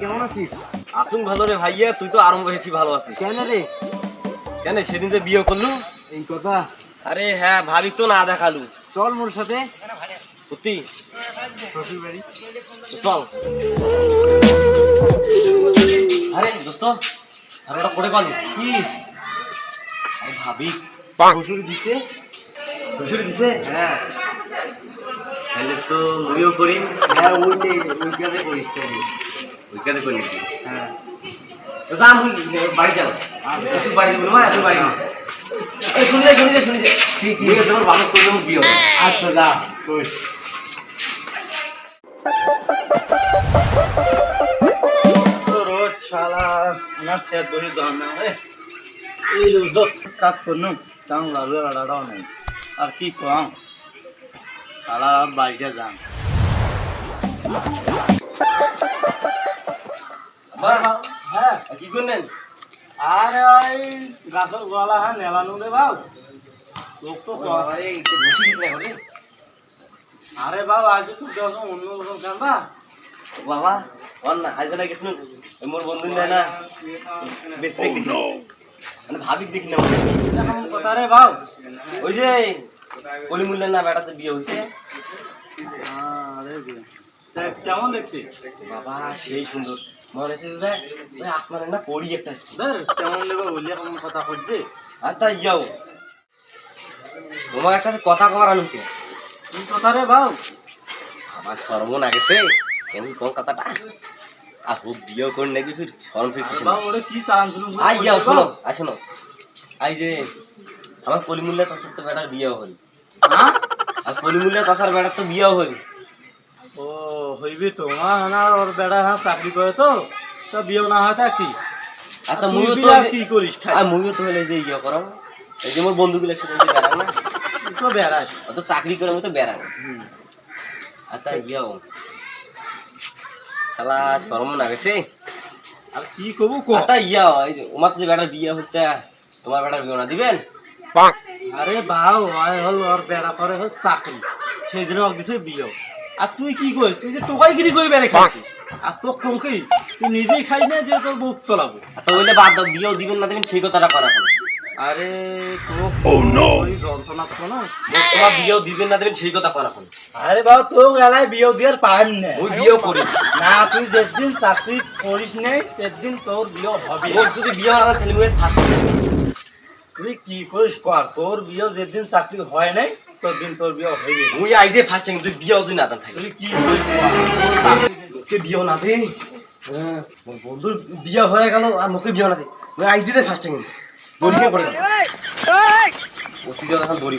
কেমন আছিস? আসুন ভালো রে ভাইয়া তুই তো আরম্ভ বেশি ভালো আছিস। কেন রে? কেন সেদিন যে বিয়ে করলু? এই কথা? আরে হ্যাঁ ভাবি তো না দেখালু। চল মোর সাথে। সত্যি? চল। আরে দোস্ত আর ওটা করে পালু। কি? আরে ভাবি। শ্বশুর দিছে? শ্বশুর দিছে? হ্যাঁ। তাহলে তো মুইও করি। হ্যাঁ ওইটাই ওই কাজে করিস তাহলে ওই কাজে করি হ্যাঁ বাড়ি যাব। তুই বাড়ি যাব না তুই বাড়ি ভালো বিয়ে আচ্ছা করিস রোজ শালা দাম না এই রোজ কাজ করনু তাং লাগবে লাড়াও নাই। আর কি কম? শালা বাইকে যান। হ্যাঁ কি করলেন? আরে ওই গাছের গলা হ্যাঁ নেলানু রে বাউ লোক তো বসে গেছি আরে বাবা আজ তো দেখ অন্য রকম বাবা অন না আজ না গেছিলাম মোর বন্ধু নেয় না। বেশি দেখি মানে ভাবিক দেখি না এরকম কথা রে বাউ ওই যে কলিমুল্লার না বেটাতে বিয়ে হয়েছে। কেমন দেখছি বাবা সেই সুন্দর। মনে হচ্ছে ওই আসমানে না পড়ি একটা কেমন নেবে বলি এরকম কথা করছে আর তাই যাও। তোমার একটা কথা কবার আনতে কি? কথা রে বাউ? আমার সর্বন আগেছে কেমন কোন কথাটা? আর হুক বিয়ে করে নাকি ফির সরম ফির কিছু ওরে কি সালাম ছিল আই যাও শোনো আই শোনো। আই যে আমার কলিমুল্লা চাষের তো বেটার বিয়ে হল হ্যাঁ আর চাষার বেটার তো ও হইবি তো। হ্যাঁ না ওর বেড়া হ্যাঁ চাকরি করে তো। তো বিয়ে না হয় তা কি আর তা মুইও তো কি করিস আর মুইও তো হলে যে ইয়ে করাম এই যে মোর যে না? তো বেড়াস। ও তো চাকরি করে আমি তো আর তাই ইয়েও শালা শরম না গেছে আর কি কবু কো? আর ইয়া এই যে তোমার যে বেটার বিয়ে হতে তোমার বেটার বিয়ে না দিবেন? আরে বাউ হয় হল ওর বেড়া করে হল চাকরি। সেই জন্য ওর দিছে বিয়ে। আর তুই কি করিস? তুই যে টোকাই গিরি করে বেড়ে খাচ্ছিস আর তোর কম কি তুই নিজেই খাই না যে তোর বুক চলাবো? তো বললে বাদ দাও বিয়েও দিবেন না দিবেন সেই কথাটা করা আরে যন্ত্রণা তো না। তোমার বিয়েও দিবেন না দিবেন সেই কথা করা আরে বাবু তোর গেলায় বিয়ে দিয়ার পাইম না। ওই বিয়েও করি না তুই যেদিন চাকরি করিস নেই সেদিন তোর বিয়ে হবে ওর যদি বিয়ে না তাহলে মুই ফার্স্ট তুই কি করিস কর? তোর বিয়ে যেদিন চাকরি হয় নাই তোর দিন তোর বিয়ে হইবে মুই আই যে ফার্স্ট টাইম তুই বিয়ে যদি না থাকি। তুই কি করিস তোকে বিয়েও না দে। হ্যাঁ, বন্ধুর বিয়ে হয়ে গেল আর মুখে বিয়ে না দে। মুই আই দিতে ফার্স্ট টাইম দড়ি করে গেল। অতি যখন দড়ি